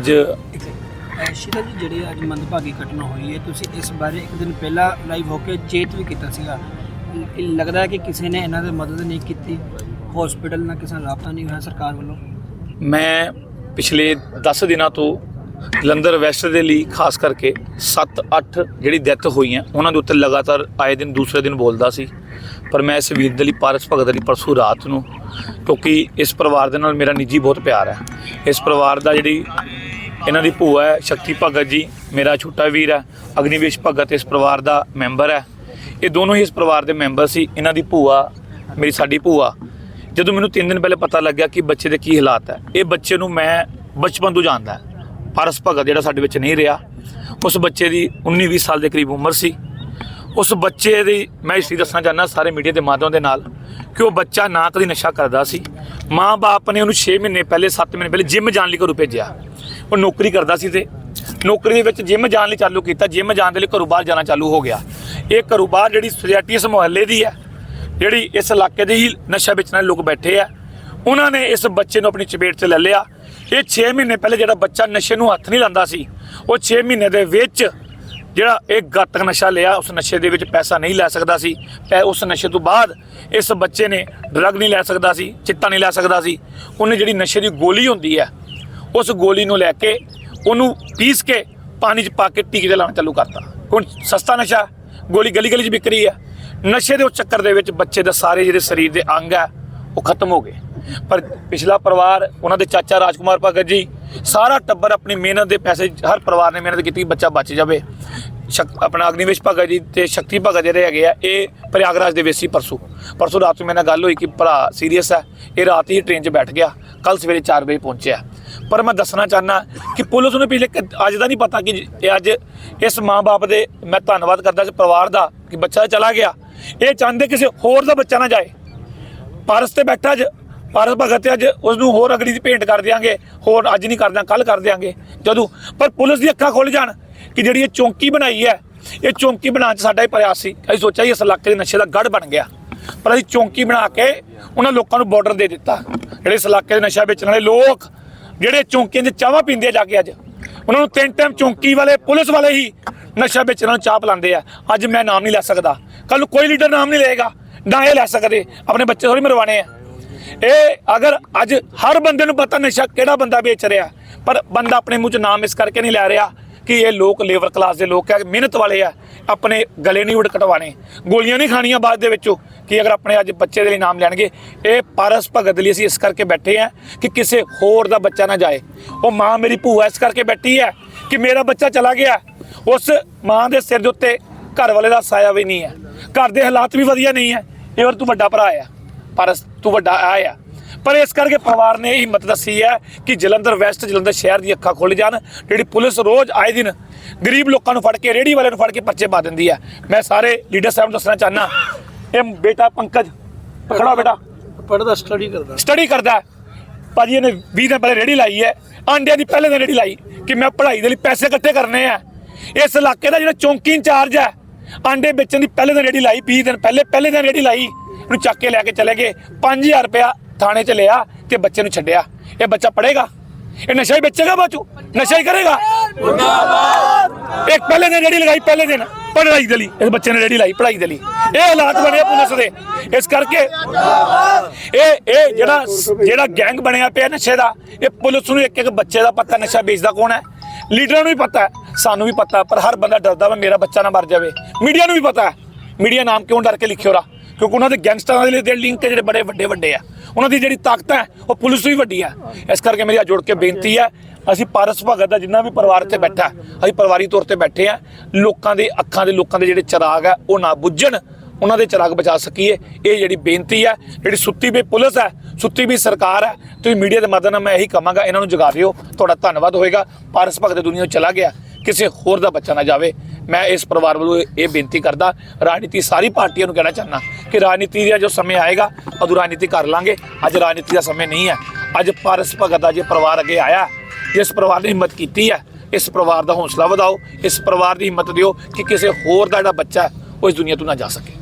ਅੱਜ ਸ਼ੀਲਾ ਜੀ ਜਿਹੜੀ ਅੱਜ ਮੰਦਭਾਗੀ ਘਟਨਾ ਹੋਈ ਹੈ ਤੁਸੀਂ ਇਸ ਬਾਰੇ ਇੱਕ ਦਿਨ ਪਹਿਲਾਂ ਲਾਈਵ ਹੋ ਕੇ ਚੇਤ ਵੀ ਕੀਤਾ ਸੀਗਾ। ਇਹ ਲੱਗਦਾ ਹੈ ਕਿ ਕਿਸੇ ਨੇ ਇਹਨਾਂ ਦੀ ਮਦਦ ਨਹੀਂ ਕੀਤੀ ਹਸਪੀਟਲ ਨਾਲ ਕਿਸੇ ਨਾਲ ਰਾਬਤਾ ਨਹੀਂ ਹੋਇਆ ਸਰਕਾਰ ਵੱਲੋਂ। ਮੈਂ ਪਿਛਲੇ 10 ਦਿਨਾਂ ਤੋਂ ਜਲੰਧਰ ਵੈਸਟ ਦੇ ਲਈ ਖਾਸ ਕਰਕੇ 7-8 ਜਿਹੜੀ ਡੈਥ ਹੋਈਆਂ ਉਹਨਾਂ ਦੇ ਉੱਤੇ ਲਗਾਤਾਰ ਆਏ ਦਿਨ ਦੂਸਰੇ ਦਿਨ ਬੋਲਦਾ ਸੀ। ਪਰ ਮੈਂ ਇਸ ਵੀਰ ਦੇ ਲਈ ਪਾਰਸ ਭਗਤ ਦੇ ਲਈ ਪਰਸੋਂ ਰਾਤ ਨੂੰ ਕਿਉਂਕਿ ਇਸ ਪਰਿਵਾਰ ਦੇ ਨਾਲ ਮੇਰਾ ਨਿੱਜੀ ਬਹੁਤ ਪਿਆਰ ਹੈ। ਇਸ ਪਰਿਵਾਰ ਦਾ ਜਿਹੜੀ ਇਹਨਾਂ ਦੀ ਭੂਆ ਹੈ, ਸ਼ਕਤੀ ਭਗਤ ਜੀ, ਮੇਰਾ ਛੋਟਾ ਵੀਰ ਹੈ, ਅਗਨੀਵੇਸ਼ ਭਗਤ ਇਸ ਪਰਿਵਾਰ ਦਾ ਮੈਂਬਰ ਹੈ। ਇਹ ਦੋਨੋਂ ਹੀ ਇਸ ਪਰਿਵਾਰ ਦੇ ਮੈਂਬਰ ਸੀ, ਇਹਨਾਂ ਦੀ ਭੂਆ, ਮੇਰੀ ਸਾਡੀ ਭੂਆ। ਜਦੋਂ ਮੈਨੂੰ 3 ਦਿਨ ਪਹਿਲੇ ਪਤਾ ਲੱਗਿਆ ਕਿ ਬੱਚੇ ਦੇ ਕੀ ਹਾਲਾਤ ਹੈ, ਇਹ ਬੱਚੇ ਨੂੰ ਮੈਂ ਬਚਪਨ ਤੋਂ ਜਾਣਦਾ ਪਰਸ ਭਗਤ ਜਿਹੜਾ ਸਾਡੇ ਵਿੱਚ ਨਹੀਂ ਰਿਹਾ। ਉਸ ਬੱਚੇ ਦੀ 19 20 ਸਾਲ ਦੇ ਕਰੀਬ ਉਮਰ ਸੀ। ਉਸ ਬੱਚੇ ਦੀ ਮੈਂ ਇਸ ਲਈ ਦੱਸਣਾ ਚਾਹੁੰਦਾ ਸਾਰੇ ਮੀਡੀਆ ਦੇ ਮਾਧਿਅਮ ਦੇ ਨਾਲ ਕਿ ਉਹ ਬੱਚਾ ਨਾ ਕਦੀ ਨਸ਼ਾ ਕਰਦਾ ਸੀ। ਮਾਂ-ਬਾਪ ਨੇ ਉਹਨੂੰ 6 ਮਹੀਨੇ ਪਹਿਲੇ 7 ਮਹੀਨੇ ਪਹਿਲੇ ਜਿਮ ਜਾਣ ਲਈ ਘਰੋਂ ਭੇਜਿਆ। ਉਹ ਨੌਕਰੀ ਕਰਦਾ ਸੀ ਤੇ ਨੌਕਰੀ ਦੇ ਵਿੱਚ ਜਿਮ ਜਾਣ ਲਈ ਚਾਲੂ ਕੀਤਾ, ਜਿਮ ਜਾਣ ਦੇ ਲਈ ਘਰੋਂ ਬਾਹਰ ਜਾਣਾ ਚਾਲੂ ਹੋ ਗਿਆ। ਇਹ ਘਰੋਂ ਬਾਹਰ ਜਿਹੜੀ ਸੁਸਾਇਟੀ ਇਸ ਮੁਹੱਲੇ ਦੀ ਹੈ, ਜਿਹੜੀ ਇਸ ਇਲਾਕੇ ਦੇ ਹੀ ਨਸ਼ਾ ਵੇਚਣ ਵਾਲੇ ਲੋਕ ਬੈਠੇ ਆ, ਉਹਨਾਂ ਨੇ ਇਸ ਬੱਚੇ ਨੂੰ ਆਪਣੀ ਚਪੇਟ 'ਚ ਲੈ ਲਿਆ। ਇਹ 6 ਮਹੀਨੇ ਪਹਿਲੇ ਜਿਹੜਾ ਬੱਚਾ ਨਸ਼ੇ ਨੂੰ ਹੱਥ ਨਹੀਂ ਲਾਉਂਦਾ ਸੀ, ਉਹ 6 ਮਹੀਨੇ ਦੇ ਵਿੱਚ ਜਿਹੜਾ ਇਹ ਘਾਤਕ ਨਸ਼ਾ ਲਿਆ, ਉਸ ਨਸ਼ੇ ਦੇ ਵਿੱਚ ਪੈਸਾ ਨਹੀਂ ਲੈ ਸਕਦਾ ਸੀ। ਪੈ ਉਸ ਨਸ਼ੇ ਤੋਂ ਬਾਅਦ ਇਸ ਬੱਚੇ ਨੇ ਡਰੱਗ ਨਹੀਂ ਲੈ ਸਕਦਾ ਸੀ, ਚਿੱਟਾ ਨਹੀਂ ਲੈ ਸਕਦਾ ਸੀ। ਉਹਨੇ ਜਿਹੜੀ ਨਸ਼ੇ ਦੀ ਗੋਲੀ ਹੁੰਦੀ ਹੈ ਉਸ ਗੋਲੀ ਨੂੰ ਲੈ ਕੇ ਉਹਨੂੰ ਪੀਸ ਕੇ ਪਾਣੀ 'ਚ ਪਾ ਕੇ ਟੀਕੇ ਤੇ ਲਾਉਣਾ ਚਾਲੂ ਕਰਤਾ। ਹੁਣ ਸਸਤਾ ਨਸ਼ਾ, ਗੋਲੀ ਗਲੀ ਗਲੀ 'ਚ ਵਿਕ ਰਹੀ ਹੈ ਨਸ਼ੇ ਦੇ ਉਸ ਚੱਕਰ ਦੇ ਵਿੱਚ ਬੱਚੇ ਦਾ ਸਾਰੇ ਜਿਹੜੇ ਸਰੀਰ ਦੇ ਅੰਗ ਹੈ ਉਹ ਖਤਮ ਹੋ ਗਏ। ਪਰ ਪਿਛਲਾ ਪਰਿਵਾਰ, ਉਹਨਾਂ ਦੇ ਚਾਚਾ ਰਾਜਕੁਮਾਰ ਭਗਤ ਜੀ, ਸਾਰਾ ਟੱਬਰ ਆਪਣੀ ਮਿਹਨਤ ਦੇ ਪੈਸੇ, ਹਰ ਪਰਿਵਾਰ ਨੇ ਮਿਹਨਤ ਕੀਤੀ ਕਿ ਬੱਚਾ ਬਚ ਜਾਵੇ। ਸ਼ਕ- ਆਪਣਾ ਅਗਨੀਵੇਸ਼ ਭਗਤ ਜੀ ਤੇ ਸ਼ਕਤੀ ਭਗਤ ਜਿਹੜੇ ਹੈਗੇ ਆ, ਇਹ ਪ੍ਰਯਾਗਰਾਜ ਦੇ ਵੇਸੀ ਪਰਸੋਂ। ਪਰਸੋਂ ਰਾਤ ਨੂੰ ਮੇਰੇ ਨਾਲ ਗੱਲ ਹੋਈ ਕਿ ਭਰਾ ਸੀਰੀਅਸ ਹੈ ਇਹ ਰਾਤ ਹੀ ਟ੍ਰੇਨ 'ਚ ਬੈਠ ਗਿਆ ਕੱਲ ਸਵੇਰੇ 4 ਵਜੇ ਪਹੁੰਚਿਆ। ਪਰ ਮੈਂ ਦੱਸਣਾ ਚਾਹਨਾ ਕਿ ਪੁਲਿਸ ਨੂੰ ਪਿਛਲੇ ਅੱਜ ਦਾ ਨਹੀਂ ਪਤਾ ਕਿ ਇਹ ਅੱਜ ਇਸ ਮਾਂ-ਬਾਪ ਦੇ ਮੈਂ ਧੰਨਵਾਦ ਕਰਦਾ ਇਸ ਪਰਿਵਾਰ ਦਾ ਕਿ ਬੱਚਾ ਚਲਾ ਗਿਆ। ਇਹ ਚਾਹੁੰਦੇ ਕਿਸੇ ਹੋਰ ਦਾ ਬੱਚਾ ਨਾ ਜਾਏ। ਪਾਰਸ ਤੇ ਬੈਠਾ ਅੱਜ। ਪਾਰਸ ਭਗਤ ਤੇ ਅੱਜ ਉਸ ਨੂੰ ਹੋਰ ਅਗਲੀ ਦੀ ਭੇਂਟ ਕਰ ਦਿਆਂਗੇ। ਹੋਰ ਅੱਜ ਨਹੀਂ ਕਰਦਾ ਕੱਲ ਕਰ ਦਿਆਂਗੇ। ਜਦੋਂ ਪਰ ਪੁਲਿਸ ਦੀ ਅੱਖਾਂ ਖੁੱਲ ਜਾਣ ਕਿ ਜਿਹੜੀ ਇਹ ਚੌਂਕੀ ਬਣਾਈ ਹੈ, ਇਹ ਚੌਂਕੀ ਬਣਾਉਣ 'ਚ ਸਾਡਾ ਹੀ ਪ੍ਰਯਾਸ ਸੀ। ਅਸੀਂ ਸੋਚਿਆ ਸੀ ਇਸ ਇਲਾਕੇ ਦੇ ਨਸ਼ੇ ਦਾ ਗੜ ਬਣ ਗਿਆ। ਪਰ ਅਸੀਂ ਚੌਂਕੀ ਬਣਾ ਕੇ ਉਹਨਾਂ ਲੋਕਾਂ ਨੂੰ ਬਾਰਡਰ ਦੇ ਦਿੱਤਾ। ਜਿਹੜੇ ਇਸ ਇਲਾਕੇ ਦੇ ਨਸ਼ਾ ਵੇਚਣ ਵਾਲੇ ਲੋਕ ਜਿਹੜੇ ਚੌਂਕੀਆਂ 'ਚ ਚਾਹਾਂ ਪੀਂਦੇ ਆ ਜਾ ਕੇ ਅੱਜ, ਉਹਨਾਂ ਨੂੰ ਤਿੰਨ ਟਾਈਮ ਚੌਂਕੀ ਵਾਲੇ, ਪੁਲਿਸ ਵਾਲੇ ਹੀ ਨਸ਼ਾ ਵੇਚਣ ਨੂੰ ਚਾਹ ਪਿਲਾਉਂਦੇ ਆ। ਅੱਜ ਮੈਂ ਨਾਮ ਨਹੀਂ ਲੈ ਸਕਦਾ। ਕੱਲ ਨੂੰ ਕੋਈ ਲੀਡਰ ਨਾਮ ਨਹੀਂ ਲਏਗਾ, ਨਾ ਇਹ ਲੈ ਸਕਦੇ। ਆਪਣੇ ਬੱਚੇ ਥੋੜੀ ਮਰਵਾਣੇ ਆ। ਇਹ ਅਗਰ ਅੱਜ ਹਰ ਬੰਦੇ ਨੂੰ ਪਤਾ ਨਸ਼ਾ ਕਿਹੜਾ ਬੰਦਾ ਵੇਚ ਰਿਹਾ, ਪਰ ਬੰਦਾ ਆਪਣੇ ਮੂੰਹ 'ਚ ਨਾਮ ਇਸ ਕਰਕੇ ਨਹੀਂ ਲੈ ਰਿਹਾ ਕਿ ਇਹ ਲੋਕ ਲੇਬਰ ਕਲਾਸ ਦੇ ਲੋਕ ਆ, ਮਿਹਨਤ ਵਾਲੇ ਆ, ਆਪਣੇ ਗਲੇ ਨਹੀਂ ਉੜ ਕਟਵਾਣੇ ਗੋਲੀਆਂ ਨਹੀਂ ਖਾਣੀਆਂ ਬਾਅਦ ਦੇ ਵਿੱਚੋਂ, ਕਿ ਅਗਰ ਆਪਣੇ ਅੱਜ ਬੱਚੇ ਦੇ ਲਈ ਨਾਮ ਲੈਣਗੇ, ਇਹ ਪਾਰਸ ਭਗਤ ਲਈ ਅਸੀਂ ਇਸ ਕਰਕੇ ਬੈਠੇ ਆ ਕਿ ਕਿਸੇ ਹੋਰ ਦਾ ਬੱਚਾ ਨਾ ਜਾਏ। ਉਹ ਮਾਂ ਮੇਰੀ ਭੂਆ ਇਸ ਕਰਕੇ ਬੈਠੀ ਹੈ ਕਿ ਮੇਰਾ ਬੱਚਾ ਚਲਾ ਗਿਆ। ਉਸ ਮਾਂ ਦੇ ਸਿਰ ਦੇ ਉੱਤੇ ਘਰ ਵਾਲੇ ਦਾ ਸਾਇਆ ਵੀ ਨਹੀਂ ਹੈ। ਘਰ ਦੇ ਹਾਲਾਤ ਵੀ ਵਧੀਆ ਨਹੀਂ ਹੈ। ਇਹ ਵਰ ਤੂੰ ਵੱਡਾ ਭਰਾ ਆ। ਪਰ ਤੂੰ ਵੱਡਾ ਆ। ਪਰ ਇਸ ਕਰਕੇ ਪਰਿਵਾਰ ਨੇ ਇਹ ਹਿੰਮਤ ਦੱਸੀ ਹੈ ਕਿ ਜਲੰਧਰ ਵੈਸਟ ਜਲੰਧਰ ਸ਼ਹਿਰ ਦੀ ਅੱਖਾਂ ਖੁੱਲ ਜਾਣ। ਜਿਹੜੀ ਪੁਲਿਸ ਰੋਜ਼ ਆਏ ਦਿਨ ਗਰੀਬ ਲੋਕਾਂ ਨੂੰ ਫੜ ਕੇ ਰੇੜੀ ਵਾਲਿਆਂ ਨੂੰ ਫੜ ਕੇ ਪਰਚੇ ਪਾ ਦਿੰਦੀ ਹੈ। ਮੈਂ ਸਾਰੇ ਲੀਡਰ ਸਾਹਿਬ ਨੂੰ ਦੱਸਣਾ ਚਾਹਨਾ ਇਹ ਬੇਟਾ ਪੰਕਜ ਪਕੜੋ ਬੇਟਾ। ਪੜਦਾ ਸਟੱਡੀ ਕਰਦਾ। ਸਟੱਡੀ ਕਰਦਾ। ਭਾਜੀ ਇਹਨੇ 20 ਦਿਨ ਪਹਿਲੇ ਰੇੜੀ ਲਾਈ ਹੈ। ਆਂਡਿਆਂ ਦੀ ਪਹਿਲੇ ਦਿਨ ਰੇੜੀ ਲਾਈ ਕਿ ਮੈਂ ਪੜ੍ਹਾਈ ਦੇ ਲਈ ਪੈਸੇ ਇਕੱਠੇ ਕਰਨੇ ਆ। ਇਸ ਇਲਾਕੇ ਦਾ ਜਿਹੜਾ ਚੌਂਕੀ ਇੰਚਾਰਜ ਹੈ ਆਂਡੇ ਵੇਚਣ ਦੀ ਪਹਿਲੇ ਦਿਨ ਰੇੜੀ ਲਾਈ 20 ਦਿਨ ਪਹਿਲੇ ਪਹਿਲੇ ਦਿਨ ਰੇੜੀ ਲਾਈ। ਉਹਨੂੰ ਚੱਕ ਕੇ ਲੈ ਕੇ ਚਲੇ ਗਏ। 5000 ਰੁਪਇਆ ਥਾਣੇ 'ਚ ਲਿਆ ਤੇ ਬੱਚੇ ਨੂੰ ਛੱਡਿਆ। ਇਹ ਬੱਚਾ ਪੜੇਗਾ ਇਹ ਨਸ਼ਾ ਹੀ ਵੇਚੇਗਾ ਬਾਚੂ ਨਸ਼ਾ ਹੀ ਕਰੇਗਾ? ਇੱਕ ਪਹਿਲੇ ਦਿਨ ਰੇੜੀ ਲਗਾਈ, ਪਹਿਲੇ ਦਿਨ ਪੜ੍ਹਾਈ ਦੇ ਲਈ। ਇਸ ਬੱਚੇ ਨੇ ਰੇੜੀ ਲਾਈ, ਪੜ੍ਹਾਈ ਦੇ ਲਈ। ਇਹ ਹਾਲਾਤ ਬਣੇ ਪੁਲਿਸ ਦੇ। ਇਸ ਕਰਕੇ ਇਹ ਇਹ ਜਿਹੜਾ ਜਿਹੜਾ ਗੈਂਗ ਬਣਿਆ ਪਿਆ ਨਸ਼ੇ ਦਾ, ਇਹ ਪੁਲਿਸ ਨੂੰ ਇੱਕ ਇੱਕ ਬੱਚੇ ਦਾ ਪਤਾ ਨਸ਼ਾ ਵੇਚਦਾ ਕੌਣ ਹੈ? ਲੀਡਰਾਂ ਨੂੰ ਵੀ ਪਤਾ ਹੈ, ਸਾਨੂੰ ਵੀ ਪਤਾ ਪਰ ਹਰ ਬੰਦਾ ਡਰਦਾ ਵਾ ਮੇਰਾ ਬੱਚਾ ਨਾ ਮਰ ਜਾਵੇ। ਮੀਡੀਆ ਨੂੰ ਵੀ ਪਤਾ ਹੈ। ਮੀਡੀਆ ਨਾਮ ਕਿਉਂ ਡਰ ਕੇ ਲਿਖਿਓ ਰਾ ਕਿਉਂਕਿ ਉਹਨਾਂ ਦੇ ਗੈਂਗਸਟਰਾਂ ਦੇ ਲਈ ਲਿੰਕ ਜਿਹੜੇ ਬੜੇ ਵੱਡੇ ਵੱਡੇ ਆ। ਉਹਨਾਂ ਦੀ ਜਿਹੜੀ ਤਾਕਤ ਹੈ, ਉਹ ਪੁਲਿਸ ਵੀ ਵੱਡੀ ਹੈ ਇਸ ਕਰਕੇ ਮੇਰੀ ਹੱਥ ਜੁੜ ਕੇ ਬੇਨਤੀ ਹੈ, ਅਸੀਂ ਪਾਰਸ ਭਗਤ ਦਾ ਜਿੰਨਾ ਵੀ ਪਰਿਵਾਰ ਇੱਥੇ ਬੈਠਾ, ਅਸੀਂ ਪਰਿਵਾਰੀ ਤੌਰ ਤੇ ਬੈਠੇ ਆ, ਲੋਕਾਂ ਦੇ ਅੱਖਾਂ ਦੇ ਲੋਕਾਂ ਦੇ ਜਿਹੜੇ ਚਿਰਾਗ ਹੈ ਉਹ ਨਾ ਬੁੱਝਣ, ਉਹਨਾਂ ਦੇ ਚਿਰਾਗ ਬਚਾ ਸਕੀਏ। ਇਹ ਜਿਹੜੀ ਬੇਨਤੀ ਹੈ ਜਿਹੜੀ ਸੁੱਤੀ ਵੀ ਪੁਲਿਸ ਹੈ ਸੁੱਤੀ ਵੀ ਸਰਕਾਰ ਹੈ ਤੁਸੀਂ ਮੀਡੀਆ ਦੇ ਮਾਧਿਅਮ ਨਾਲ ਮੈਂ ਇਹੀ ਕਹਾਂਗਾ, ਇਹਨਾਂ ਨੂੰ ਜਗਾ ਦਿਓ। ਤੁਹਾਡਾ ਧੰਨਵਾਦ ਹੋਏਗਾ। ਪਾਰਸ ਭਗਤ ਦੁਨੀਆ ਤੋਂ ਚਲਾ ਗਿਆ। ਕਿਸੇ ਹੋਰ ਦਾ ਬੱਚਾ ਨਾ ਜਾਵੇ। ਮੈਂ ਇਸ ਪਰਿਵਾਰ ਵੱਲੋਂ ਇਹ ਬੇਨਤੀ ਕਰਦਾ, ਰਾਜਨੀਤੀ ਸਾਰੀ ਪਾਰਟੀਆਂ ਨੂੰ ਕਹਿਣਾ ਚਾਹੁੰਦਾ ਕਿ ਰਾਜਨੀਤੀ ਦਾ ਜੋ ਸਮੇਂ ਆਏਗਾ ਉਦੋਂ ਰਾਜਨੀਤੀ ਕਰ ਲਾਂਗੇ। ਅੱਜ ਰਾਜਨੀਤੀ ਦਾ ਸਮੇਂ ਨਹੀਂ ਹੈ। ਅੱਜ ਪਾਰਸ ਭਗਤ ਦਾ ਜੇ ਪਰਿਵਾਰ ਅੱਗੇ ਆਇਆ, ਜਿਸ ਪਰਿਵਾਰ ਨੇ ਹਿੰਮਤ ਕੀਤੀ ਹੈ, ਇਸ ਪਰਿਵਾਰ ਦਾ ਹੌਸਲਾ ਵਧਾਓ, ਇਸ ਪਰਿਵਾਰ ਦੀ ਹਿੰਮਤ ਦਿਓ ਕਿ ਕਿਸੇ ਹੋਰ ਦਾ ਜਿਹੜਾ ਬੱਚਾ ਉਹ ਇਸ ਦੁਨੀਆ ਤੋਂ ਨਾ ਜਾ ਸਕੇ।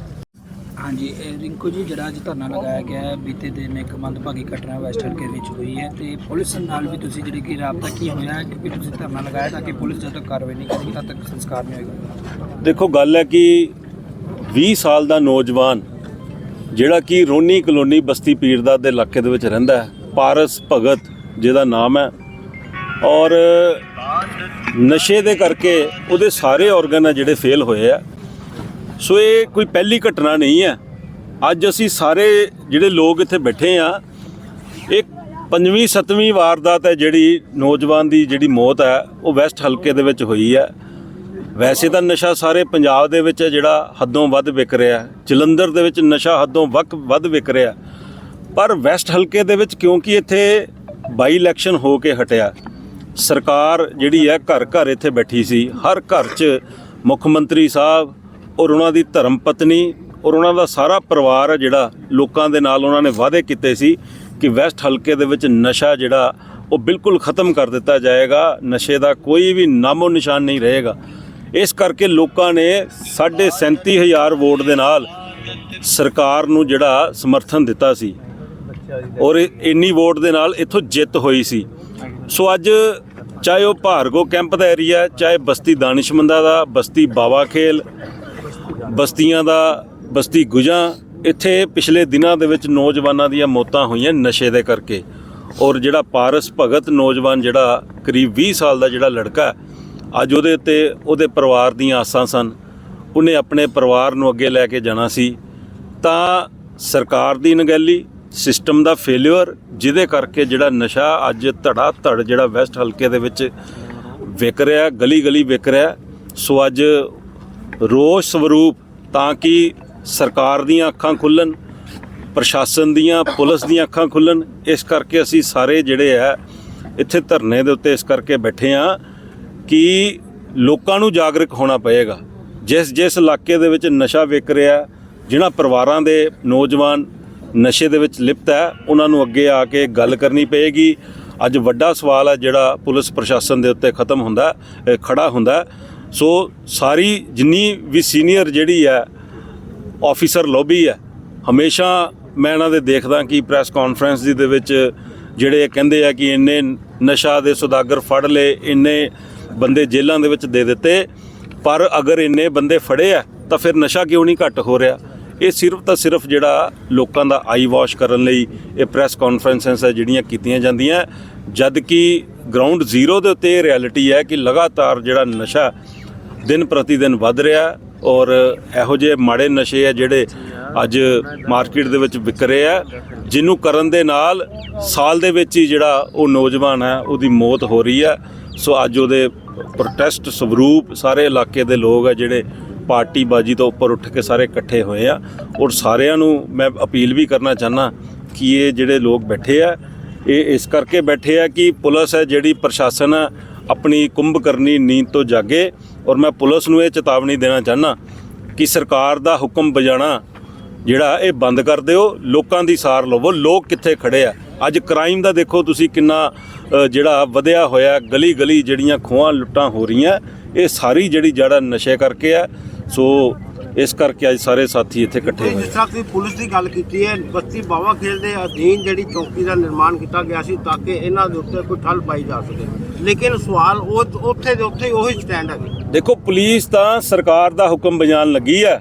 ਹਾਂਜੀ, ਇਹ ਰਿੰਕੂ ਜੀ, ਜਿਹੜਾ ਅੱਜ ਧਰਨਾ ਲਗਾਇਆ ਗਿਆ ਹੈ, ਬੀਤੇ ਦਿਨ ਇੱਕ ਮੰਦਭਾਗੀ ਘਟਨਾ ਵੈਸਟ ਹਲਕੇ ਵਿੱਚ ਹੋਈ ਹੈ ਤੇ ਪੁਲਿਸ ਨਾਲ ਵੀ ਤੁਸੀਂ ਜਿਹੜੀ ਕਿ ਰਾਬਤਾ ਕੀ ਹੋਇਆ ਕਿਉਂਕਿ ਤੁਸੀਂ ਧਰਨਾ ਲਗਾਇਆ ਤਾਂ ਕਿ ਪੁਲਿਸ ਜਦੋਂ ਕਾਰਵਾਈ ਨਹੀਂ ਕਰੇਗੀ, ਤਦ ਤੱਕ ਸੰਸਕਾਰ ਨਹੀਂ ਹੋਏਗਾ। ਦੇਖੋ, ਗੱਲ ਹੈ ਕਿ 20 ਸਾਲ ਦਾ ਨੌਜਵਾਨ, ਜਿਹੜਾ ਕਿ ਰੋਨੀ ਕਲੋਨੀ ਬਸਤੀ ਪੀਰਦਾ ਦੇ ਇਲਾਕੇ ਦੇ ਵਿੱਚ ਰਹਿੰਦਾ ਹੈ, ਪਾਰਸ ਭਗਤ ਜਿਹਦਾ ਨਾਮ ਹੈ, ਔਰ ਨਸ਼ੇ ਦੇ ਕਰਕੇ ਉਹਦੇ ਸਾਰੇ ਆਰਗਨ ਆ ਜਿਹੜੇ ਫੇਲ ਹੋਏ ਆ। ਸੋ ਇਹ ਕੋਈ ਪਹਿਲੀ ਘਟਨਾ ਨਹੀਂ ਹੈ। ਅੱਜ ਅਸੀਂ ਸਾਰੇ ਜਿਹੜੇ ਲੋਕ ਇੱਥੇ ਬੈਠੇ ਆ ਇਹ ਪੰਜਵੀਂ, ਸੱਤਵੀਂ ਵਾਰਦਾਤ ਹੈ ਜਿਹੜੀ ਨੌਜਵਾਨ ਦੀ ਜਿਹੜੀ ਮੌਤ ਹੈ, ਉਹ ਵੈਸਟ ਹਲਕੇ ਦੇ ਵਿੱਚ ਹੋਈ ਹੈ। ਵੈਸੇ ਤਾਂ ਨਸ਼ਾ ਸਾਰੇ ਪੰਜਾਬ ਦੇ ਵਿੱਚ ਹੈ ਜਿਹੜਾ ਹੱਦੋਂ ਵੱਧ ਵਿਕ ਰਿਹਾ ਜਲੰਧਰ ਦੇ ਵਿੱਚ ਨਸ਼ਾ ਹੱਦੋਂ ਵੱਖ ਵੱਧ ਵਿਕ ਰਿਹਾ ਪਰ ਵੈਸਟ ਹਲਕੇ ਦੇ ਵਿੱਚ ਕਿਉਂਕਿ ਇੱਥੇ ਬਾਈ ਇਲੈਕਸ਼ਨ ਹੋ ਕੇ ਹਟਿਆ, ਸਰਕਾਰ ਜਿਹੜੀ ਹੈ ਘਰ ਘਰ ਇੱਥੇ ਬੈਠੀ ਸੀ। ਹਰ ਘਰ 'ਚ ਮੁੱਖ ਮੰਤਰੀ ਸਾਹਿਬ ਔਰ ਉਹਨਾਂ ਦੀ ਧਰਮ ਪਤਨੀ ਔਰ ਉਹਨਾਂ ਦਾ ਸਾਰਾ ਪਰਿਵਾਰ ਹੈ ਜਿਹੜਾ ਲੋਕਾਂ ਦੇ ਨਾਲ ਉਹਨਾਂ ਨੇ ਵਾਅਦੇ ਕੀਤੇ ਸੀ ਕਿ ਵੈਸਟ ਹਲਕੇ ਦੇ ਵਿੱਚ ਨਸ਼ਾ ਜਿਹੜਾ, ਉਹ ਬਿਲਕੁਲ ਖਤਮ ਕਰ ਦਿੱਤਾ ਜਾਏਗਾ, ਨਸ਼ੇ ਦਾ ਕੋਈ ਵੀ ਨਾਮੋ ਨਿਸ਼ਾਨ ਨਹੀਂ ਰਹੇਗਾ। ਇਸ ਕਰਕੇ ਲੋਕਾਂ ਨੇ 37000 ਵੋਟ ਦੇ ਨਾਲ ਸਰਕਾਰ ਨੂੰ ਜਿਹੜਾ ਸਮਰਥਨ ਦਿੱਤਾ ਸੀ। ਔਰ ਇੰਨੀ ਵੋਟ ਦੇ ਨਾਲ ਇੱਥੋਂ ਜਿੱਤ ਹੋਈ ਸੀ। ਸੋ ਅੱਜ ਚਾਹੇ ਉਹ ਭਾਰਗੋ ਕੈਂਪ ਦਾ ਏਰੀਆ, ਚਾਹੇ ਬਸਤੀ ਦਾਨਿਸ਼ਮੰਦਾ ਦਾ, ਬਸਤੀ ਬਾਵਾ ਖੇਲ ਬਸਤੀਆਂ ਦਾ ਬਸਤੀ ਗੁਜਾਂ, ਇੱਥੇ ਪਿਛਲੇ ਦਿਨਾਂ ਦੇ ਵਿੱਚ ਨੌਜਵਾਨਾਂ ਦੀਆਂ ਮੌਤਾਂ ਹੋਈਆਂ ਨਸ਼ੇ ਦੇ ਕਰਕੇ। ਔਰ ਜਿਹੜਾ ਪਾਰਸ ਭਗਤ ਨੌਜਵਾਨ ਜਿਹੜਾ ਕਰੀਬ 20 ਸਾਲ ਦਾ ਜਿਹੜਾ ਲੜਕਾ ਅੱਜ ਉਹਦੇ ਉੱਤੇ ਉਹਦੇ ਪਰਿਵਾਰ ਦੀਆਂ ਆਸਾਂ ਸਨ। ਉਹਨੇ ਆਪਣੇ ਪਰਿਵਾਰ ਨੂੰ ਅੱਗੇ ਲੈ ਕੇ ਜਾਣਾ ਸੀ। ਤਾਂ ਸਰਕਾਰ ਦੀ ਨਗੈਲੀ, ਸਿਸਟਮ ਦਾ ਫੇਲਿਅਰ, ਜਿਹਦੇ ਕਰਕੇ ਜਿਹੜਾ ਨਸ਼ਾ ਅੱਜ ਧੜਾ ਧੜ ਜਿਹੜਾ ਵੈਸਟ ਹਲਕੇ ਦੇ ਵਿੱਚ ਵਿਕ ਰਿਹਾ ਗਲੀ ਗਲੀ ਵਿਕ ਰਿਹਾ। ਸੋ ਅੱਜ ਰੋਸ ਸਵਰੂਪ ਤਾਂ ਕਿ ਸਰਕਾਰ ਦੀਆਂ ਅੱਖਾਂ ਖੁੱਲਣ ਪ੍ਰਸ਼ਾਸਨ ਦੀਆਂ ਪੁਲਿਸ ਦੀਆਂ ਅੱਖਾਂ ਖੁੱਲਣ ਇਸ ਕਰਕੇ ਅਸੀਂ ਸਾਰੇ ਜਿਹੜੇ ਆ ਇੱਥੇ ਧਰਨੇ ਦੇ ਉੱਤੇ ਇਸ ਕਰਕੇ ਬੈਠੇ ਆ ਕਿ ਲੋਕਾਂ ਨੂੰ ਜਾਗਰੂਕ ਹੋਣਾ ਪਏਗਾ। ਜਿਸ ਜਿਸ ਇਲਾਕੇ ਦੇ ਵਿੱਚ ਨਸ਼ਾ ਵਿਕ ਰਿਹਾ ਜਿਨ੍ਹਾਂ ਪਰਿਵਾਰਾਂ ਦੇ ਨੌਜਵਾਨ ਨਸ਼ੇ ਦੇ ਵਿੱਚ ਲਿਪਤ ਹੈ ਉਹਨਾਂ ਨੂੰ ਅੱਗੇ ਆ ਕੇ ਗੱਲ ਕਰਨੀ ਪਏਗੀ। ਅੱਜ ਵੱਡਾ ਸਵਾਲ ਹੈ ਜਿਹੜਾ ਪੁਲਿਸ ਪ੍ਰਸ਼ਾਸਨ ਦੇ ਉੱਤੇ ਖਤਮ ਹੁੰਦਾ ਹੈ, ਖੜਾ ਹੁੰਦਾ ਸੋ ਸਾਰੀ ਜਿੰਨੀ ਵੀ ਸੀਨੀਅਰ ਜਿਹੜੀ ਹੈ ਆਫੀਸਰ ਲੋਬੀ ਹੈ, ਹਮੇਸ਼ਾ ਮੈਂ ਇਹਨਾਂ ਦੇ ਦੇਖਦਾ ਕਿ ਪ੍ਰੈਸ ਕਾਨਫਰੰਸ ਦੀ ਦੇ ਵਿੱਚ ਜਿਹੜੇ ਕਹਿੰਦੇ ਆ ਕਿ ਇੰਨੇ ਨਸ਼ਾ ਦੇ ਸੁਦਾਗਰ ਫੜ ਲਏ, ਇੰਨੇ ਬੰਦੇ ਜੇਲ੍ਹਾਂ ਦੇ ਵਿੱਚ ਦੇ ਦਿੱਤੇ, ਪਰ ਅਗਰ ਇੰਨੇ ਬੰਦੇ ਫੜੇ ਆ, ਤਾਂ ਫਿਰ ਨਸ਼ਾ ਕਿਉਂ ਨਹੀਂ ਘੱਟ ਹੋ ਰਿਹਾ? ਇਹ ਸਿਰਫ ਤਾਂ ਸਿਰਫ ਜਿਹੜਾ ਲੋਕਾਂ ਦਾ ਆਈ ਵਾਸ਼ ਕਰਨ ਲਈ ਇਹ ਪ੍ਰੈਸ ਕਾਨਫਰੰਸਸ ਹੈ ਜਿਹੜੀਆਂ ਕੀਤੀਆਂ ਜਾਂਦੀਆਂ ਜਦ ਕਿ ਗਰਾਊਂਡ ਜ਼ੀਰੋ ਦੇ ਉੱਤੇ ਇਹ ਰਿਐਲਿਟੀ ਹੈ ਕਿ ਲਗਾਤਾਰ ਜਿਹੜਾ ਨਸ਼ਾ ਦਿਨ ਪ੍ਰਤੀ ਦਿਨ ਵੱਧ ਰਿਹਾ ਔਰ ਇਹੋ ਜਿਹੇ ਮਾੜੇ ਨਸ਼ੇ ਆ ਜਿਹੜੇ ਅੱਜ ਮਾਰਕੀਟ ਦੇ ਵਿੱਚ ਵਿਕ ਰਹੇ ਆ, ਜਿਹਨੂੰ ਕਰਨ ਦੇ ਨਾਲ ਸਾਲ ਦੇ ਵਿੱਚ ਹੀ ਜਿਹੜਾ ਉਹ ਨੌਜਵਾਨ ਹੈ, ਉਹਦੀ ਮੌਤ ਹੋ ਰਹੀ ਹੈ ਸੋ ਅੱਜ ਉਹਦੇ ਪ੍ਰੋਟੈਸਟ ਸਵਰੂਪ ਸਾਰੇ ਇਲਾਕੇ ਦੇ ਲੋਕ ਆ ਜਿਹੜੇ ਪਾਰਟੀ ਬਾਜੀ ਤੋਂ ਉੱਪਰ ਉੱਠ ਕੇ ਸਾਰੇ ਇਕੱਠੇ ਹੋਏ ਆ। ਔਰ ਸਾਰਿਆਂ ਨੂੰ ਮੈਂ ਅਪੀਲ ਵੀ ਕਰਨਾ ਚਾਹਨਾ ਕਿ ਇਹ ਜਿਹੜੇ ਲੋਕ ਬੈਠੇ ਆ, ਇਹ ਇਸ ਕਰਕੇ ਬੈਠੇ ਆ ਕਿ ਪੁਲਿਸ ਹੈ ਜਿਹੜੀ ਪ੍ਰਸ਼ਾਸਨ ਹੈ ਆਪਣੀ ਕੁੰਭ ਕਰਨੀ ਨੀਂਦ ਤੋਂ ਜਾਗੇ ਔਰ ਮੈਂ ਪੁਲਿਸ ਨੂੰ ਇਹ ਚੇਤਾਵਨੀ ਦੇਣਾ ਚਾਹਨਾ ਕਿ ਸਰਕਾਰ ਦਾ ਹੁਕਮ ਬਜਾਣਾ ਜਿਹੜਾ ਇਹ ਬੰਦ ਕਰ ਦਿਓ, ਲੋਕਾਂ ਦੀ ਸਾਰ ਲਵੋ, ਲੋਕ ਕਿੱਥੇ ਖੜੇ ਆ? ਅੱਜ ਕ੍ਰਾਈਮ ਦਾ ਦੇਖੋ ਤੁਸੀਂ ਕਿੰਨਾ ਜਿਹੜਾ ਵਧਿਆ ਹੋਇਆ ਗਲੀ ਗਲੀ ਜਿਹੜੀਆਂ ਖੋਹਾਂ ਲੁੱਟਾਂ ਹੋ ਰਹੀਆਂ, ਇਹ ਸਾਰੀ ਜਿਹੜੀ ਜੜਾ ਨਸ਼ੇ ਕਰਕੇ ਆ, ਸੋ ਇਸ ਕਰਕੇ ਅੱਜ ਸਾਰੇ ਸਾਥੀ ਇੱਥੇ ਇਕੱਠੇ ਹੋਏ ਜਿਸ ਤਰ੍ਹਾਂ ਤੁਸੀਂ ਪੁਲਿਸ ਦੀ ਗੱਲ ਕੀਤੀ ਹੈ ਬਸਤੀ ਬਾਵਾ ਖੇਲ ਦੇ ਅਧੀਨ ਜਿਹੜੀ ਚੌਕੀ ਦਾ ਨਿਰਮਾਣ ਕੀਤਾ ਗਿਆ ਸੀ ਤਾਂ ਕਿ ਇਹਨਾਂ ਦੇ ਉੱਤੇ ਕੋਈ ਠੱਲ ਪਾਈ ਜਾ ਸਕੇ। ਲੇਕਿਨ ਸਵਾਲ ਉਹ ਉੱਥੇ ਦੇ ਉੱਥੇ ਹੀ ਉਹੀ ਸਟੈਂਡ ਹੈਗੇ। ਦੇਖੋ ਪੁਲਿਸ ਤਾਂ ਸਰਕਾਰ ਦਾ ਹੁਕਮ ਬਜਾਨ ਲੱਗੀ ਹੈ।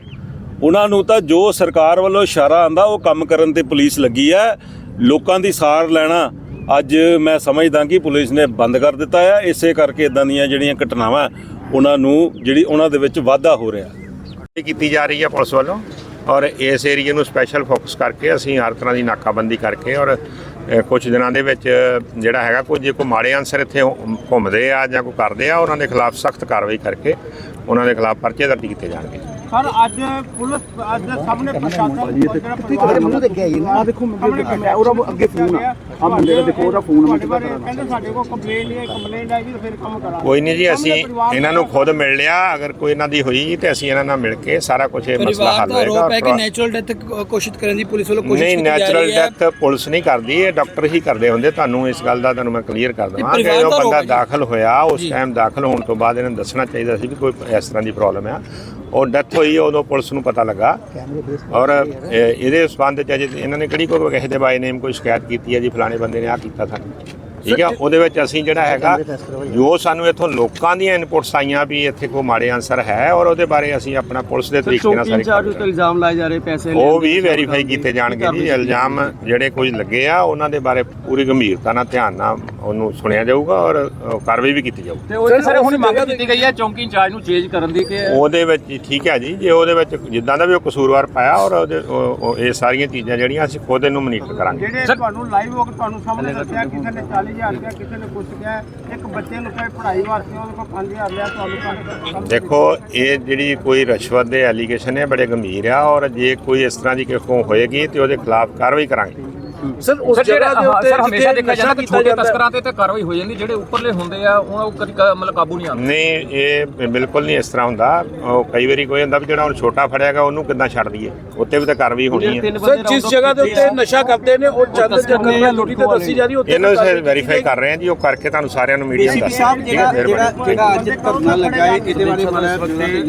ਉਹਨਾਂ ਨੂੰ ਤਾਂ ਜੋ ਸਰਕਾਰ ਵੱਲੋਂ ਇਸ਼ਾਰਾ ਆਂਦਾ ਉਹ ਕੰਮ ਕਰਨ ਤੇ ਪੁਲਿਸ ਲੱਗੀ ਹੈ। ਲੋਕਾਂ ਦੀ ਸਾਰ ਲੈਣਾ ਅੱਜ ਮੈਂ ਸਮਝਦਾ ਕਿ ਪੁਲਿਸ ਨੇ ਬੰਦ ਕਰ ਦਿੱਤਾ ਹੈ ਇਸੇ ਕਰਕੇ ਇਦਾਂ ਦੀਆਂ ਜਿਹੜੀਆਂ ਘਟਨਾਵਾਂ ਉਹਨਾਂ ਨੂੰ ਜਿਹੜੀ ਉਹਨਾਂ ਦੇ ਵਿੱਚ ਵਾਧਾ ਹੋ ਰਿਹਾ। ਕੀਤੀ ਜਾ ਰਹੀ ਹੈ ਪੁਲਿਸ ਵੱਲੋਂ ਔਰ ਇਸ ਏਰੀਏ ਨੂੰ ਸਪੈਸ਼ਲ ਫੋਕਸ ਕਰਕੇ ਅਸੀਂ ਹਰ ਤਰ੍ਹਾਂ ਦੀ ਨਾਕਾਬੰਦੀ ਕਰਕੇ ਔਰ ਅ, ਕੁਝ ਦਿਨਾਂ ਦੇ ਵਿੱਚ ਜਿਹੜਾ ਹੈਗਾ ਕੋਈ ਜੇ ਕੋਈ ਮਾੜੇ ਅਨਸਰ ਇੱਥੇ ਘੁੰਮਦੇ ਆ ਜਾਂ ਕੋਈ ਕਰਦੇ ਆ ਉਹਨਾਂ ਦੇ ਖਿਲਾਫ ਸਖਤ ਕਾਰਵਾਈ ਕਰਕੇ ਉਹਨਾਂ ਦੇ ਖਿਲਾਫ ਪਰਚੇ ਦਰਜ ਕੀਤੇ ਜਾਣਗੇ। ਸਰ ਅੱਜ ਪੁਲਿਸ ਅੱਜ ਸਾਹਮਣੇ ਪ੍ਰਸ਼ਾਸਨ ਜਿਹੜਾ ਪਰਿਵਾਰ ਮੈਨੂੰ ਦੇਖਿਆ ਹੀ ਨਾ ਆ ਦੇਖੋ ਮੁੰਡੇ ਦੇਖਿਆ ਉਹਦਾ ਅੱਗੇ ਫੋਨ ਆ। ਆ ਮੁੰਡੇ ਦਾ ਦੇਖੋ ਉਹਦਾ ਫੋਨ ਮੈਂ ਕਿੱਦਾਂ ਕਰਾਂ ਕਹਿੰਦੇ ਸਾਡੇ ਕੋਲ ਕੰਪਲੇਨ ਨਹੀਂ ਹੈ ਕੰਪਲੇਨ ਆਏਗੀ ਤਾਂ ਫਿਰ ਕੰਮ ਕਰਾਂਗੇ। ਕੋਈ ਨਹੀਂ ਜੀ ਅਸੀਂ ਸਾਹਮਣੇ ਪਰਿਵਾਰ ਇਹਨਾਂ ਨੂੰ ਖੁਦ ਮਿਲ ਲਿਆ। ਅਗਰ ਕੋਈ ਇਹਨਾਂ ਦੀ ਹੋਈ ਤੇ ਅਸੀਂ ਇਹਨਾਂ ਨਾਲ ਮਿਲ ਕੇ ਸਾਰਾ ਕੁਝ ਇਹ ਮਸਲਾ ਪਰਿਵਾਰ ਹੱਲ ਦਾ ਹੋਏਗਾ। ਆਰੋਪ ਹੈ ਕਿ ਔਰ ਨੈਚੁਰਲ ਡੈਥ ਕੋਸ਼ਿਸ਼ ਕਰਨ ਦੀ ਪੁਲਿਸ ਵੱਲੋਂ ਕੋਸ਼ਿਸ਼ ਨਹੀਂ ਕੀਤੀ ਜਾ ਨੈਚੁਰਲ ਰਹੀ ਹੈ। ਡੈਥ ਪੁਲਿਸ ਨਹੀਂ ਕਰਦੀ ਇਹ ਡਾਕਟਰ ਹੀ ਕਰਦੇ ਹੁੰਦੇ। ਤੁਹਾਨੂੰ ਇਸ ਗੱਲ ਦਾ ਤੁਹਾਨੂੰ ਮੈਂ ਕਲੀਅਰ ਕਰ ਦਵਾਂ ਕਿ ਬੰਦਾ। ਦਾਖਲ ਹੋਇਆ ਉਸ। ਟਾਈਮ ਦਾਖਲ ਹੋਣ ਤੋਂ ਬਾਅਦ ਇਹਨਾਂ ਨੂੰ ਦੱਸਣਾ ਚਾਹੀਦਾ ਸੀ ਵੀ ਕੋਈ ਇਸ ਤਰ੍ਹਾਂ ਦੀ ਪ੍ਰੋਬਲਮ ਆ। ਉਹ ਡੈਥ ਹੋਈ ਉਦੋਂ ਪੁਲਿਸ ਨੂੰ ਪਤਾ ਲੱਗਾ। ਔਰ ਇਹ- ਇਹਦੇ ਸੰਬੰਧ ਚ ਅਜੇ ਇਹਨਾਂ ਨੇ ਕਿਹੜੀ ਕੋਈ ਕਿਸੇ ਦੇ ਬਾਈ ਨੇਮ ਕੋਈ ਸ਼ਿਕਾਇਤ ਕੀਤੀ ਹੈ ਜੀ? ਫਲਾਣੇ ਬੰਦੇ ਨੇ ਆ ਕੀਤਾ ਸਾਨੂੰ। ਠੀਕ ਹੈ ਉਹਦੇ ਵਿੱਚ ਅਸੀਂ ਜਿਹੜਾ ਹੈਗਾ ਜੋ ਸਾਨੂੰ ਇੱਥੋਂ ਲੋਕਾਂ ਦੀਆਂ ਇਨਪੁਟਸ ਆਈਆਂ ਵੀ ਇੱਥੇ ਕੋਈ ਮਾੜੇ ਆਨਸਰ ਹੈ ਔਰ ਉਹਦੇ ਬਾਰੇ ਅਸੀਂ ਆਪਣਾ ਪੁਲਿਸ ਦੇ ਤਰੀਕੇ ਨਾਲ ਸਾਰੀ ਕਾਰਵਾਈ ਕਰਾਂਗੇ। ਇਲਜ਼ਾਮ ਲਾਏ ਜਾ ਰਹੇ ਪੈਸੇ ਉਹ ਵੀ ਵੈਰੀਫਾਈ ਕੀਤੇ ਜਾਣਗੇ ਜੀ ਇਲਜ਼ਾਮ ਜਿਹੜੇ ਕੁਝ ਲੱਗੇ ਆ ਉਹਨਾਂ ਦੇ ਬਾਰੇ ਪੂਰੀ ਗੰਭੀਰਤਾ ਨਾਲ ਧਿਆਨ ਨਾਲ ਉਹਨੂੰ ਸੁਣਿਆ ਜਾਊਗਾ ਔਰ ਕਾਰਵਾਈ ਵੀ ਕੀਤੀ ਜਾਊਗੀ। ਤੇ ਉਹ ਸਰ ਹੁਣ ਮੰਗ ਕੀਤੀ ਗਈ ਹੈ ਚੌਂਕੀ ਇੰਚਾਰਜ ਨੂੰ ਚੇਂਜ ਕਰਨ ਦੀ ਕਿ ਉਹਦੇ ਵਿੱਚ ਠੀਕ ਹੈ ਜੀ ਜੇ ਉਹਦੇ ਵਿੱਚ ਜਿੱਦਾਂ ਦਾ ਵੀ ਉਹ ਕਸੂਰਵਾਰ ਪਾਇਆ ਔਰ ਇਹ ਸਾਰੀਆਂ ਚੀਜ਼ਾਂ ਜਿਹੜੀਆਂ ਅਸੀਂ ਖੁਦ ਇਹਨੂੰ ਮਨੀਟਰ ਕਰਾਂਗੇ। ਜਿਹੜੇ ਤੁਹਾਨੂੰ ਲਾਈਵ ਹੋ ਕੇ ਤੁਹਾਨੂੰ ਸਾਹਮਣੇ ਦੱਸਿਆ ਕਿਸੇ ਨੇ। 40000 ਰੁਪਇਆ ਕਿਸੇ ਨੇ ਕੁਝ ਕਿਹਾ ਇੱਕ ਬੱਚੇ ਨੂੰ ਕਹੇ ਪੜ੍ਹਾਈ ਵਾਸਤੇ ਉਹਦੇ ਕੋਲ 5000 ਲਿਆ, ਤੁਹਾਨੂੰ ਕਹਿੰਦੇ ਦੇਖੋ, ਇਹ ਜਿਹੜੀ ਕੋਈ ਰਿਸ਼ਵਤ ਦੇ ਐਲੀਗੇਸ਼ਨ ਹੈ ਬੜੇ ਗੰਭੀਰ ਆ, ਔਰ ਜੇ ਕੋਈ ਇਸ ਤਰ੍ਹਾਂ ਦੀ ਕਿਸੇ ਕੋਲ ਹੋਏਗੀ ਤੇ ਉਹਦੇ ਖਿਲਾਫ ਕਾਰਵਾਈ ਕਰਾਂਗੇ। ਸਰ ਉਸ ਜਗ੍ਹਾ ਦੇ ਉੱਤੇ ਸਰ ਹਮੇਸ਼ਾ ਦੇਖਿਆ ਜਾਂਦਾ ਕਿ ਛੋਟੇ ਤਸਕਰਾਂ ਤੇ ਤੇ ਕਾਰਵਾਈ ਹੋ ਜਾਂਦੀ ਜਿਹੜੇ ਉੱਪਰਲੇ ਹੁੰਦੇ ਆ ਉਹ ਕਦੀ ਮਤਲਬ ਕਾਬੂ ਨਹੀਂ ਆਉਂਦੇ। ਨਹੀਂ ਇਹ ਬਿਲਕੁਲ ਨਹੀਂ ਇਸ ਤਰ੍ਹਾਂ ਹੁੰਦਾ। ਉਹ ਕਈ ਵਾਰੀ ਕੋਈ ਹੁੰਦਾ ਵੀ ਜਿਹੜਾ ਹੁਣ ਛੋਟਾ ਫੜਿਆਗਾ ਉਹਨੂੰ ਕਿੱਦਾਂ ਛੱਡ ਦਈਏ? ਉੱਤੇ ਵੀ ਤਾਂ ਕਾਰਵਾਈ ਹੋਣੀ ਹੈ। ਸਰ ਜਿਸ ਜਗ੍ਹਾ ਦੇ ਉੱਤੇ ਨਸ਼ਾ ਕਰਦੇ ਨੇ ਉਹ ਚੰਦ ਜੰਗਲ में ਲੁੱਟੀ ਤੇ ਦੱਸੀ ਜਾ ਰਹੀ ਉੱਥੇ ਇਹਨਾਂ ਨੂੰ। ਵੈਰੀਫਾਈ ਕਰ ਰਹੇ ਹਾਂ ਜੀ ਉਹ ਕਰਕੇ ਤੁਹਾਨੂੰ ਸਾਰਿਆਂ ਨੂੰ ਮੀਡੀਆ ਨੂੰ ਦੱਸ ਜਿਹੜਾ ਜਿਹੜਾ ਅੱਜ ਧਰਨਾ ਲੱਗਾ ਹੈ ਇਹਦੇ ਬਾਰੇ